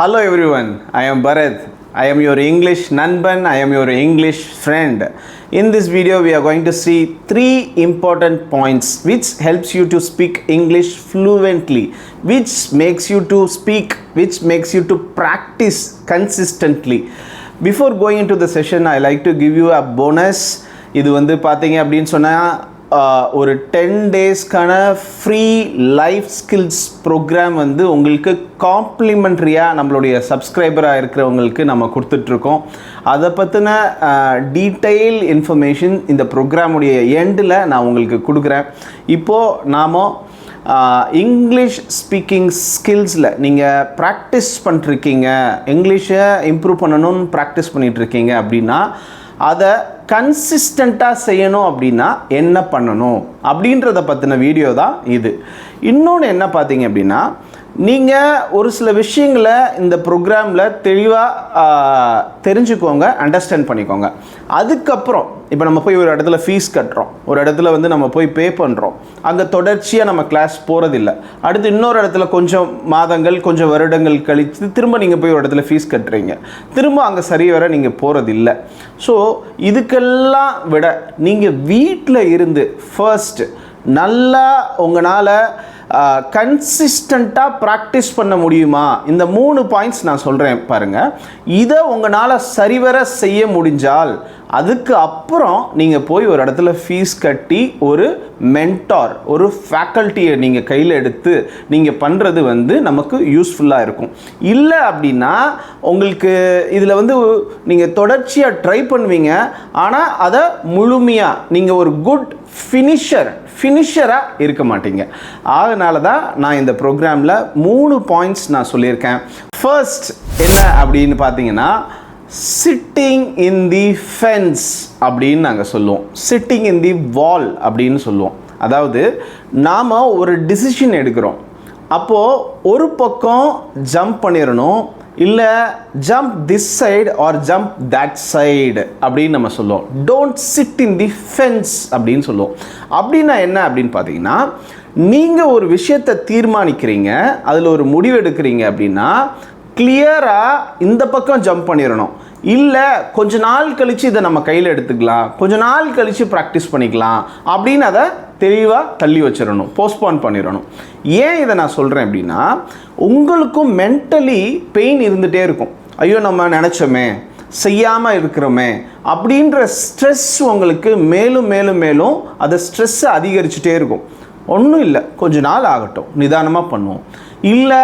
Hello everyone, I am Bharat. I am your English Nanban, I am your English friend. In this video, we are going to see three important points which helps you to speak English fluently, which makes you to speak, which makes you to practice consistently. Before going into the session, I like to give you a bonus. இது வந்து பார்த்தீங்க அப்படின்னு சொன்னால் ஒரு ten டேஸ்க்கான free life skills program வந்து உங்களுக்கு காம்ப்ளிமெண்ட்ரியாக நம்மளுடைய சப்ஸ்கிரைபராக இருக்கிறவங்களுக்கு நம்ம கொடுத்துட்ருக்கோம். அதை பற்றின டீட்டெயில் இன்ஃபர்மேஷன் இந்த ப்ரோக்ராமுடைய எண்டில் நான் உங்களுக்கு கொடுக்குறேன். இப்போது நாம் இங்கிலீஷ் ஸ்பீக்கிங் ஸ்கில்ஸில் நீங்கள் ப்ராக்டிஸ் பண்ணிட்ருக்கீங்க. இங்கிலீஷை இம்ப்ரூவ் பண்ணணும்னு ப்ராக்டிஸ் பண்ணிகிட்ருக்கீங்க அப்படின்னா அதை கன்சிஸ்டண்ட்டாக செய்யணும் அப்படின்னா என்ன பண்ணணும்? அப்படின்றத பற்றின வீடியோ தான் இது. இன்னொன்று என்ன பார்த்தீங்க அப்படின்னா நீங்கள் ஒரு சில விஷயங்களை இந்த ப்ரோக்ராமில் தெளிவாக தெரிஞ்சுக்கோங்க அண்டர்ஸ்டாண்ட் பண்ணிக்கோங்க. அதுக்கப்புறம் இப்போ நம்ம போய் ஒரு இடத்துல ஃபீஸ் கட்டுறோம். ஒரு இடத்துல வந்து நம்ம போய் பே பண்ணுறோம் அங்கே தொடர்ச்சியாக நம்ம கிளாஸ் போகிறதில்ல அடுத்து இன்னொரு இடத்துல கொஞ்சம் மாதங்கள் கொஞ்சம் வருடங்கள் கழித்து திரும்ப நீங்கள் போய் ஒரு இடத்துல ஃபீஸ் கட்டுறீங்க. திரும்ப அங்கே சரி வர நீங்கள் போகிறதில்ல ஸோ இதுக்கெல்லாம் விட நீங்கள் வீட்டில் இருந்து ஃபர்ஸ்ட்டு நல்லா உங்களால் கன்சிஸ்டண்ட்டாக ப்ராக்டிஸ் பண்ண முடியுமா? இந்த மூணு பாயிண்ட்ஸ் நான் சொல்கிறேன் பாருங்கள் இதை உங்களால் சரிவர செய்ய முடிஞ்சால் அதுக்கு அப்புறம் நீங்கள் போய் ஒரு இடத்துல ஃபீஸ் கட்டி ஒரு மென்டார் ஒரு ஃபேக்கல்ட்டியை நீங்கள் கையில் எடுத்து நீங்கள் பண்ணுறது வந்து நமக்கு யூஸ்ஃபுல்லாக இருக்கும். இல்லை அப்படின்னா உங்களுக்கு இதில் வந்து நீங்கள் தொடர்ச்சியாக ட்ரை பண்ணுவீங்க. ஆனால் அதை முழுமையாக நீங்கள் ஒரு குட் ஃபினிஷர் ஃபினிஷராக இருக்க மாட்டீங்க. அதனால தான் நான் இந்த ப்ரோக்ராமில் மூணு பாயிண்ட்ஸ் நான் சொல்லியிருக்கேன். ஃபர்ஸ்ட் என்ன அப்படின்னு பார்த்தீங்கன்னா சிட்டிங் இன் தி ஃபென்ஸ் அப்படின்னு நாங்கள் சொல்லுவோம். சிட்டிங் இன் தி வால் அப்படின்னு சொல்லுவோம். அதாவது நாம் ஒரு டிசிஷன் எடுக்கிறோம். அப்போது ஒரு பக்கம் ஜம்ப் பண்ணிடணும் இல்லை jump this side or jump that side அப்படின்னு நம்ம சொல்லுவோம். Don't sit in the fence அப்படின்னு சொல்லுவோம். அப்படின்னா என்ன அப்படின்னு பார்த்தீங்கன்னா நீங்கள் ஒரு விஷயத்தை தீர்மானிக்கிறீங்க அதில் ஒரு முடிவு எடுக்கிறீங்க அப்படின்னா கிளியராக இந்த பக்கம் ஜம்ப் பண்ணிடணும். இல்லை கொஞ்ச நாள் கழித்து இதை நம்ம கையில் எடுத்துக்கலாம். கொஞ்ச நாள் கழித்து ப்ராக்டிஸ் பண்ணிக்கலாம். அப்படின்னு அதை தெளிவாக தள்ளி வச்சிடணும். போஸ்ட்போன் பண்ணிடணும். ஏன் இதை நான் சொல்கிறேன் அப்படின்னா உங்களுக்கும் மென்டலி பெயின் இருந்துகிட்டே இருக்கும். ஐயோ நம்ம நினச்சோமே செய்யாமல் இருக்கிறோமே அப்படின்ற ஸ்ட்ரெஸ் உங்களுக்கு மேலும் மேலும் மேலும் அதை ஸ்ட்ரெஸ்ஸை அதிகரிச்சுட்டே இருக்கும். ஒன்றும் இல்லை கொஞ்ச நாள் ஆகட்டும் நிதானமாக பண்ணுவோம். இல்லை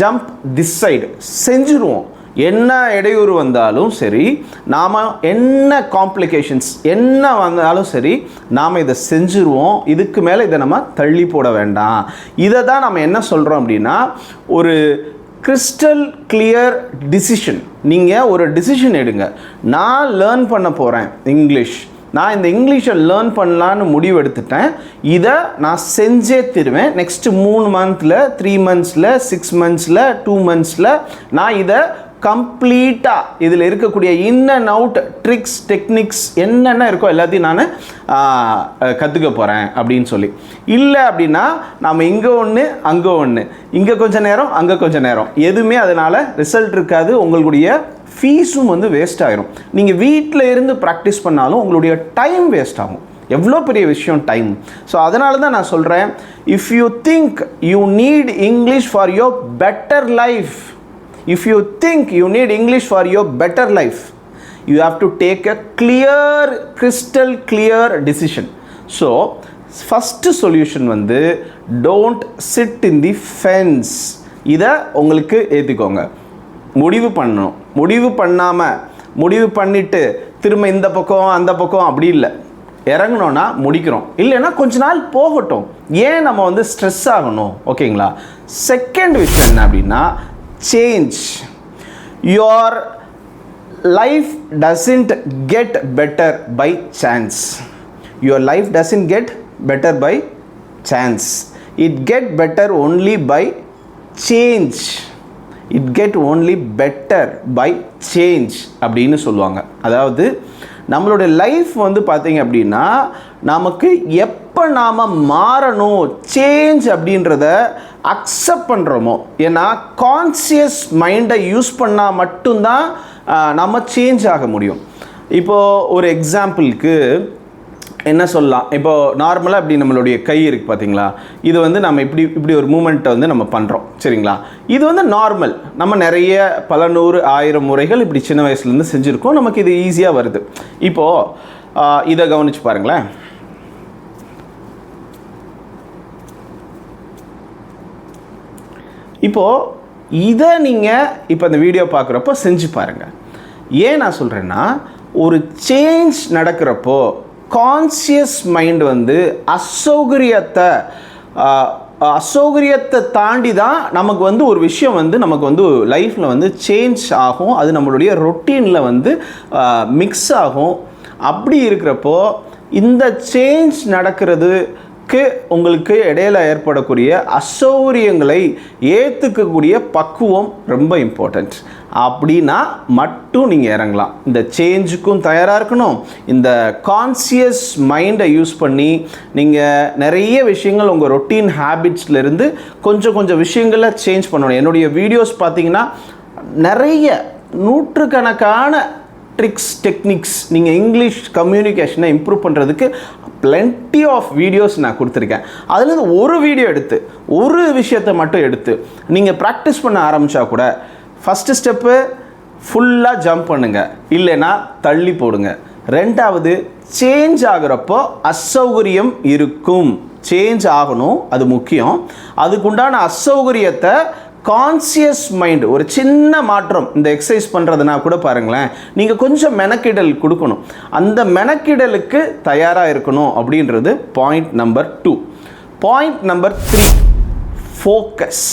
ஜம்ப் திஸ் சைடு செஞ்சுருவோம். என்ன இடையூறு வந்தாலும் சரி நாம் என்ன காம்ப்ளிகேஷன்ஸ் என்ன வந்தாலும் சரி நாம் இதை செஞ்சுருவோம். இதுக்கு மேலே இதை நம்ம தள்ளி போட வேண்டாம். இதை தான் நம்ம என்ன சொல்கிறோம் அப்படின்னா ஒரு கிறிஸ்டல் கிளியர் டிசிஷன் நீங்கள் ஒரு டிசிஷன் எடுங்க. நான் லேர்ன் பண்ண போகிறேன் இங்கிலீஷ் நான் இந்த இங்கிலீஷை லேர்ன் பண்ணலான்னு முடிவு எடுத்துட்டேன். இதை நான் செஞ்சே தருவேன். நெக்ஸ்ட்டு மூணு மந்தில் த்ரீ மந்த்ஸில் சிக்ஸ் மந்த்ஸில் டூ மந்த்ஸில் நான் இதை கம்ப்ளீட்டாக இதில் இருக்கக்கூடிய in and out tricks techniques என்னென்ன இருக்கோ எல்லாத்தையும் நான் கற்றுக்க போகிறேன் அப்படின்னு சொல்லி. இல்லை அப்படின்னா நாம் இங்கே ஒன்று அங்கே ஒன்று இங்கே கொஞ்சம் நேரம் அங்கே கொஞ்சம் நேரம். எதுவுமே அதனால் ரிசல்ட் இருக்காது. உங்களுடைய ஃபீஸும் வந்து வேஸ்ட் ஆகிரும் நீங்கள் வீட்டில் இருந்து ப்ராக்டிஸ் பண்ணாலும் உங்களுடைய டைம் வேஸ்ட் ஆகும். எவ்வளோ பெரிய விஷயம் டைம் ஸோ அதனால தான் நான் சொல்கிறேன் if you think you need English for your better life if you think you need English for your better life you have to take a clear crystal clear decision so first solution வந்து don't sit in the fence இதை உங்களுக்கு ஏற்றிக்கோங்க முடிவு பண்ணணும். முடிவு பண்ணாமல் முடிவு பண்ணிவிட்டு திரும்ப இந்த பக்கம் அந்த பக்கம் அப்படி இல்லை. இறங்கினோன்னா முடிக்கிறோம். இல்லைன்னா கொஞ்ச நாள் போகட்டும். ஏன் நம்ம வந்து ஸ்ட்ரெஸ் ஆகணும்? ஓகேங்களா? செகண்ட் விஷயம் என்ன அப்படின்னா change your life doesn't get better by chance your life doesn't get better by chance it get better only by change it get only better by change அப்படின்னு சொல்லுவாங்க. அதாவது நம்மளுடைய லைஃப் வந்து பார்த்தீங்க அப்படின்னா நமக்கு எப்போ நாம் மாறணும் சேஞ்ச் அப்படின்றத அக்செப்ட் பண்ணுறோமோ ஏன்னா கான்சியஸ் மைண்டை யூஸ் பண்ணால் மட்டும்தான் நம்ம சேஞ்ச் ஆக முடியும். இப்போது ஒரு எக்ஸாம்பிளுக்கு என்ன சொல்லலாம்? இப்போது நார்மலாக இப்படி நம்மளுடைய கை இருக்குது பார்த்தீங்களா இது வந்து நம்ம இப்படி இப்படி ஒரு மூமெண்ட்டை வந்து நம்ம பண்ணுறோம் சரிங்களா? இது வந்து நார்மல் நம்ம நிறைய பல நூறு ஆயிரம் முறைகள் இப்படி சின்ன வயசுலேருந்து செஞ்சுருக்கோம். நமக்கு இது ஈஸியாக வருது. இப்போது இதை கவனிச்சு பாருங்களேன். இப்போது இதை நீங்கள் இப்போ இந்த வீடியோ பார்க்குறப்போ செஞ்சு பாருங்கள் ஏன் நான் சொல்கிறேன்னா ஒரு சேஞ்ச் நடக்கிறப்போ கான்சியஸ் மைண்ட் வந்து அசௌகரியத்தை அசௌகரியத்தை தாண்டி தான் நமக்கு வந்து ஒரு விஷயம் வந்து நமக்கு வந்து லைஃப்பில் வந்து சேஞ்ச் ஆகும். அது நம்மளுடைய ரொட்டீனில் வந்து மிக்ஸ் ஆகும். அப்படி இருக்கிறப்போ இந்த சேஞ்ச் நடக்கிறது உங்களுக்கு இடையில ஏற்படக்கூடிய அசௌகரியங்களை ஏற்றுக்கக்கூடிய பக்குவம் ரொம்ப இம்பார்ட்டண்ட் அப்படின்னா மட்டும் நீங்கள் இறங்கலாம். இந்த சேஞ்சுக்கும் தயாராக இருக்கணும். இந்த கான்சியஸ் மைண்டை யூஸ் பண்ணி நீங்கள் நிறைய விஷயங்கள் உங்கள் ரொட்டீன் ஹேபிட்ஸ்லேருந்து கொஞ்சம் கொஞ்சம் விஷயங்களை சேஞ்ச் பண்ணணும். என்னுடைய வீடியோஸ் பார்த்தீங்கன்னா நிறைய நூற்றுக்கணக்கான ட்ரிக்ஸ் டெக்னிக்ஸ் நீங்கள் இங்கிலீஷ் கம்யூனிகேஷனை இம்ப்ரூவ் பண்ணுறதுக்கு பிளென்டி ஆஃப் வீடியோஸ் நான் கொடுத்துருக்கேன். அதுலேருந்து ஒரு வீடியோ எடுத்து ஒரு விஷயத்தை மட்டும் எடுத்து நீங்கள் ப்ராக்டிஸ் பண்ண ஆரம்பித்தா கூட ஃபஸ்ட்டு ஸ்டெப்பு ஃபுல்லாக ஜம்ப் பண்ணுங்கள் இல்லைன்னா தள்ளி போடுங்க. ரெண்டாவது சேஞ்ச் ஆகுறப்போ அசௌகரியம் இருக்கும். சேஞ்ச் ஆகணும் அது முக்கியம். அதுக்குண்டான அசௌகரியத்தை கான்சியஸ் மைண்ட் ஒரு சின்ன மாற்றம் இந்த எக்ஸசைஸ் பண்ணுறதுனா கூட பாருங்களேன். நீங்கள் கொஞ்சம் மெனக்கிடல் கொடுக்கணும். அந்த மெனக்கிடலுக்கு தயாராக இருக்கணும் அப்படின்றது point number two point number three focus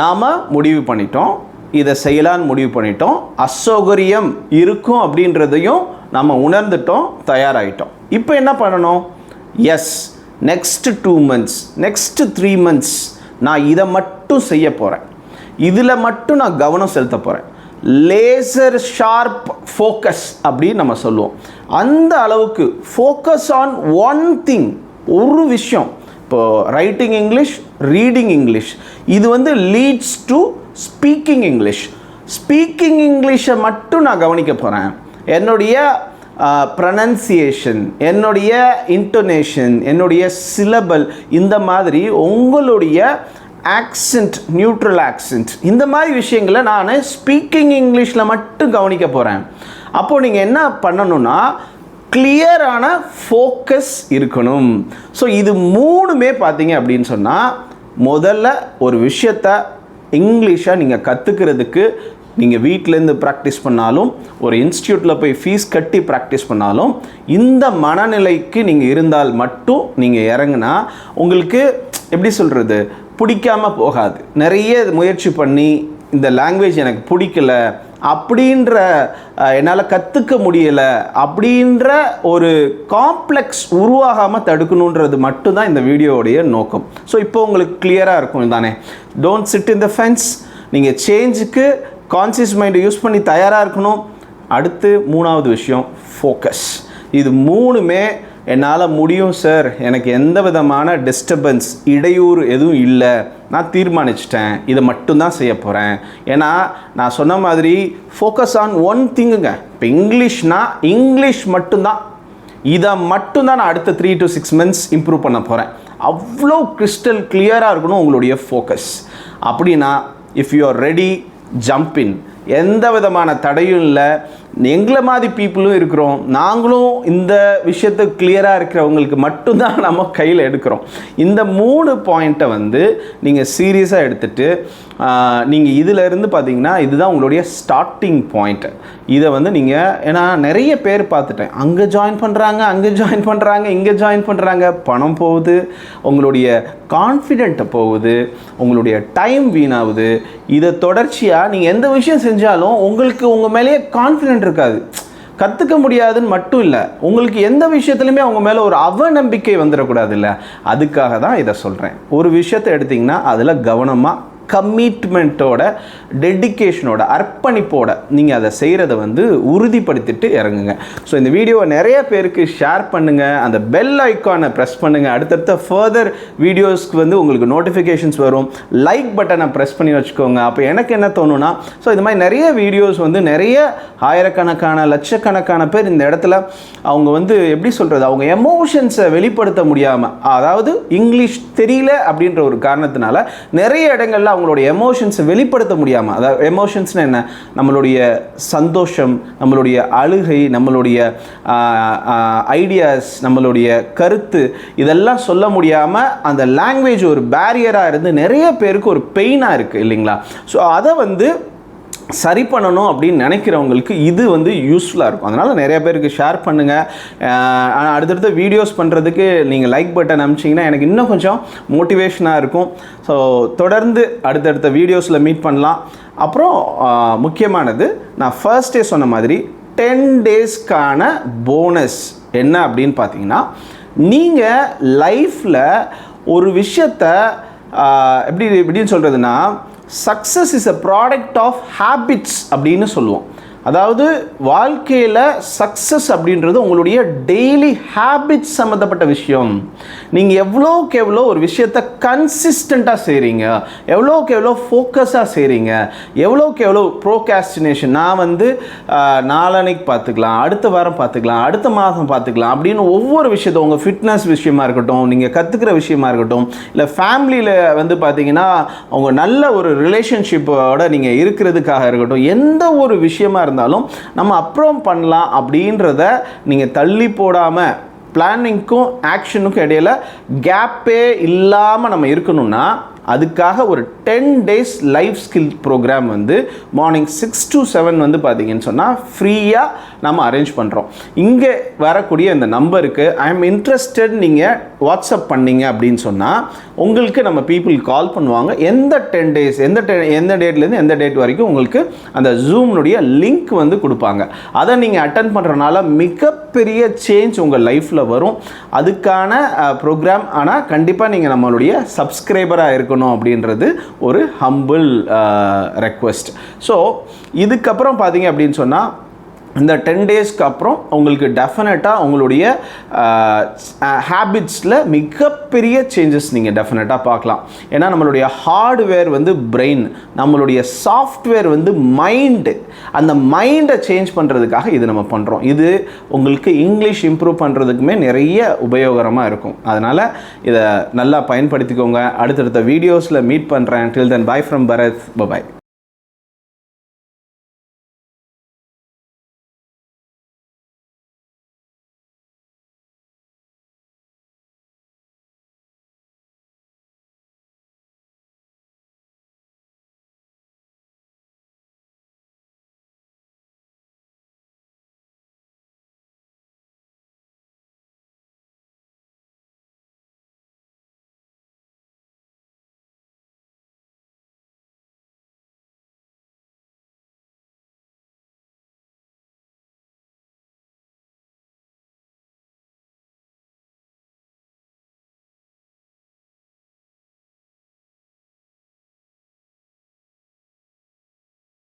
நாம் முடிவு பண்ணிட்டோம். இதை செய்யலான்னு முடிவு பண்ணிட்டோம். அசௌகரியம் இருக்கும் அப்படின்றதையும் நம்ம உணர்ந்துட்டோம் தயாராகிட்டோம் இப்போ என்ன பண்ணணும்? Yes next two months next three months நான் இதை மட்டும் மட்டும் செய்ய போகிறேன் இதில் மட்டும் நான் கவனம் செலுத்த போகிறேன் லேசர் ஷார்ப் ஃபோக்கஸ் அப்படின்னு நம்ம சொல்லுவோம். அந்த அளவுக்கு ஃபோக்கஸ் ஆன் ஒன் திங் ஒரு விஷயம். இப்போ ரைட்டிங் இங்கிலீஷ் ரீடிங் இங்கிலீஷ் இது வந்து leads to speaking English speaking இங்கிலீஷை மட்டும் நான் கவனிக்க போகிறேன் என்னுடைய ப்ரனன்சியேஷன் என்னுடைய இன்டோனேஷன் என்னுடைய சிலபல் இந்த மாதிரி உங்களுடைய ஆக்சென்ட் நியூட்ரல் ஆக்சென்ட் இந்த மாதிரி விஷயங்களை நான் ஸ்பீக்கிங் இங்கிலீஷில் மட்டும் கவனிக்க போகிறேன் அப்போது நீங்கள் என்ன பண்ணணும்னா கிளியரான ஃபோக்கஸ் இருக்கணும். ஸோ இது மூணுமே பார்த்தீங்க அப்படின்னு சொன்னால் முதல்ல ஒரு விஷயத்த இங்கிலீஷை நீங்கள் கற்றுக்கிறதுக்கு நீங்கள் வீட்டிலேருந்து ப்ராக்டிஸ் பண்ணாலும் ஒரு இன்ஸ்டியூட்டில் போய் ஃபீஸ் கட்டி ப்ராக்டிஸ் பண்ணாலும் இந்த மனநிலைக்கு நீங்கள் இருந்தால் மட்டும் நீங்கள் இறங்குனா உங்களுக்கு எப்படி சொல்கிறது பிடிக்காமல் போகாது. நிறைய முயற்சி பண்ணி இந்த லாங்குவேஜ் எனக்கு பிடிக்கல அப்படின்ற என்னால் கற்றுக்க முடியலை அப்படின்ற ஒரு காம்ப்ளெக்ஸ் உருவாகாமல் தடுக்கணுன்றது மட்டும்தான் இந்த வீடியோவுடைய நோக்கம். ஸோ இப்போ உங்களுக்கு கிளியராக இருக்கும் தானே don't sit in the fence நீங்கள் சேஞ்சுக்கு கான்சியஸ் மைண்டை யூஸ் பண்ணி தயாராக இருக்கணும். அடுத்து மூணாவது விஷயம் ஃபோக்கஸ் இது மூணுமே என்னால் முடியும் சார் எனக்கு எந்த விதமான டிஸ்டர்பன்ஸ் இடையூறு எதுவும் இல்லை. நான் தீர்மானிச்சிட்டேன். இதை மட்டும்தான் செய்ய போகிறேன் ஏன்னா நான் சொன்ன மாதிரி ஃபோக்கஸ் ஆன் ஒன் திங்குங்க இப்போ இங்கிலீஷ்னா இங்கிலீஷ் மட்டும்தான். இதை மட்டும்தான் நான் அடுத்த three to six months improve பண்ண போகிறேன் அவ்வளோ கிறிஸ்டல் கிளியராக இருக்கணும் உங்களுடைய ஃபோக்கஸ் அப்படின்னா if you are ready jumping எந்த விதமான தடையும் இல்லை. எங்களை மாதிரி பீப்புளும் இருக்கிறோம். நாங்களும் இந்த விஷயத்தை கிளியராக இருக்கிறவங்களுக்கு மட்டும்தான் நம்ம கையில் எடுக்கிறோம். இந்த மூணு பாயிண்ட்டை வந்து நீங்கள் சீரியஸாக எடுத்துகிட்டு நீங்கள் இதிலேருந்து பார்த்தீங்கன்னா இதுதான் உங்களுடைய ஸ்டார்டிங் பாயிண்ட்டு இதை வந்து நீங்கள் ஏன்னா நிறைய பேர் பார்த்துட்டேன். அங்கே ஜாயின் பண்ணுறாங்க அங்கே ஜாயின் பண்ணுறாங்க இங்கே ஜாயின் பண்ணுறாங்க பணம் போகுது உங்களுடைய கான்ஃபிடென்ட்டை போகுது உங்களுடைய டைம் வீணாகுது. இதை தொடர்ச்சியாக நீங்கள் எந்த விஷயம் செஞ்சாலும் உங்களுக்கு உங்கள் மேலேயே கான்ஃபிடென்ட் இருக்காது. கற்றுக்க முடியாதுன்னு மட்டும் இல்லை உங்களுக்கு எந்த விஷயத்துலையுமே அவங்க மேலே ஒரு அவநம்பிக்கை வந்துடக்கூடாது இல்லை. அதுக்காக தான் இதை சொல்கிறேன் ஒரு விஷயத்தை எடுத்திங்கன்னா அதில் கவனமாக கம்மிட்மெண்ட்டோட டெடிகேஷனோட அர்ப்பணிப்போட நீங்கள் அதை செய்கிறத வந்து உறுதிப்படுத்திட்டு இறங்குங்க. ஸோ இந்த வீடியோவை நிறைய பேருக்கு ஷேர் பண்ணுங்கள் அந்த பெல் ஐக்கானை ப்ரெஸ் பண்ணுங்கள் அடுத்தடுத்த ஃபர்தர் வீடியோஸ்க்கு வந்து உங்களுக்கு நோட்டிஃபிகேஷன்ஸ் வரும். லைக் பட்டனை ப்ரெஸ் பண்ணி வச்சுக்கோங்க. அப்போ எனக்கு என்ன தோணுன்னா ஸோ இது மாதிரி நிறைய வீடியோஸ் வந்து நிறைய ஆயிரக்கணக்கான லட்சக்கணக்கான பேர் இந்த இடத்துல அவங்க வந்து எப்படி சொல்கிறது அவங்க எமோஷன்ஸை வெளிப்படுத்த முடியாமல் அதாவது இங்கிலீஷ் தெரியல அப்படின்ற ஒரு காரணத்தினால நிறைய இடங்கள்ல அவங்களுடைய எமோஷன்ஸை வெளிப்படுத்த முடியாமல் அதாவது எமோஷன்ஸ்னு என்ன? நம்மளுடைய சந்தோஷம் நம்மளுடைய அழுகை நம்மளுடைய ஐடியாஸ் நம்மளுடைய கருத்து இதெல்லாம் சொல்ல முடியாமல் அந்த லாங்குவேஜ் ஒரு பேரியராக இருந்து நிறைய பேருக்கு ஒரு பெயினாக இருக்குது இல்லைங்களா? ஸோ அதை வந்து சரி பண்ணணும் அப்படின்னு நினைக்கிறவங்களுக்கு இது வந்து யூஸ்ஃபுல்லாக இருக்கும். அதனால் நிறைய பேருக்கு ஷேர் பண்ணுங்கள் அடுத்தடுத்த வீடியோஸ் பண்ணுறதுக்கு நீங்கள் லைக் பட்டன் அனுப்பிச்சிங்கன்னா எனக்கு இன்னும் கொஞ்சம் மோட்டிவேஷனாக இருக்கும். ஸோ தொடர்ந்து அடுத்தடுத்த வீடியோஸில் மீட் பண்ணலாம். அப்புறம் முக்கியமானது நான் ஃபர்ஸ்டே சொன்ன மாதிரி டென் டேஸ்க்கான போனஸ் என்ன அப்படின்னு பார்த்தீங்கன்னா நீங்கள் லைஃப்பில் ஒரு விஷயத்த எப்படி எப்படின்னு சொல்கிறதுனா success is a product of habits அப்படின்னு சொல்லுவோம். அதாவது வாழ்க்கையில் சக்ஸஸ் அப்படின்றது உங்களுடைய டெய்லி ஹேபிட்ஸ் சம்மந்தப்பட்ட விஷயம். நீங்கள் எவ்வளோக்கு எவ்வளோ ஒரு விஷயத்த கன்சிஸ்டண்ட்டாக செய்கிறீங்க எவ்வளோக்கு எவ்வளோ ஃபோக்கஸாக செய்கிறீங்க எவ்வளோக்கு எவ்வளோ ப்ரோகாஸ்டினேஷன் நான் வந்து ஆஹ், நாளான்னைக்கு பார்த்துக்கலாம் அடுத்த வாரம் பார்த்துக்கலாம் அடுத்த மாதம் பார்த்துக்கலாம் அப்படின்னு ஒவ்வொரு விஷயத்த உங்கள் ஃபிட்னஸ் விஷயமா இருக்கட்டும் நீங்கள் கற்றுக்கிற விஷயமா இருக்கட்டும் இல்லை ஃபேமிலியில் வந்து பார்த்தீங்கன்னா அவங்க நல்ல ஒரு ரிலேஷன்ஷிப்போட நீங்கள் இருக்கிறதுக்காக இருக்கட்டும் எந்த ஒரு விஷயமா இருந்தாலும் நம்ம அப்புறம் பண்ணலாம் அப்படின்றத நீங்கள் தள்ளி போடாமல் பிளானிங்க்கும் ஆக்ஷனுக்கும் இடையில கேப்பே இல்லாமல் நம்ம இருக்கணும்னா அதுக்காக ஒரு ten days life skill programme வந்து மார்னிங் சிக்ஸ் டு செவன் வந்து பார்த்தீங்கன்னு சொன்னால் ஃப்ரீயாக நம்ம அரேஞ்ச் பண்ணுறோம் இங்கே வரக்கூடிய இந்த நம்பருக்கு ஐ எம் இன்ட்ரெஸ்டட் நீங்கள் வாட்ஸ்அப் பண்ணீங்க அப்படின்னு சொன்னால் உங்களுக்கு நம்ம பீப்புள் கால் பண்ணுவாங்க. எந்த டென் டேஸ் எந்த டெ எந்த டேட்லேருந்து எந்த டேட் வரைக்கும் உங்களுக்கு அந்த ஜூம்னுடைய லிங்க் வந்து கொடுப்பாங்க. அதை நீங்கள் அட்டன் பண்ணுறனால மிகப்பெரிய சேஞ்ச் உங்கள் லைஃப்பில் வரும். அதுக்கான ப்ரோக்ராம் ஆனால் கண்டிப்பாக நீங்கள் நம்மளுடைய சப்ஸ்கிரைபராக இருக்கணும். அப்படின்றது ஒரு ஹம்பிள் ரெக்வெஸ்ட் ஸோ இதுக்கப்புறம் பார்த்தீங்க அப்படின்னு சொன்னால் இந்த டென் டேஸ்க்கு அப்புறம் உங்களுக்கு டெஃபினட்டாக உங்களுடைய ஹேபிட்ஸில் மிகப்பெரிய சேஞ்சஸ் நீங்கள் டெஃபினட்டாக பார்க்கலாம். ஏன்னா நம்மளுடைய ஹார்ட்வேர் வந்து பிரெயின் நம்மளுடைய சாஃப்ட்வேர் வந்து மைண்டு அந்த மைண்டை சேஞ்ச் பண்ணுறதுக்காக இது நம்ம பண்ணுறோம் இது உங்களுக்கு இங்கிலீஷ் இம்ப்ரூவ் பண்ணுறதுக்குமே நிறைய உபயோகரமாக இருக்கும். அதனால் இதை நல்லா பயன்படுத்திக்கோங்க. அடுத்தடுத்த வீடியோஸில் மீட் பண்ணுறேன் till then bye from Bharat bye bye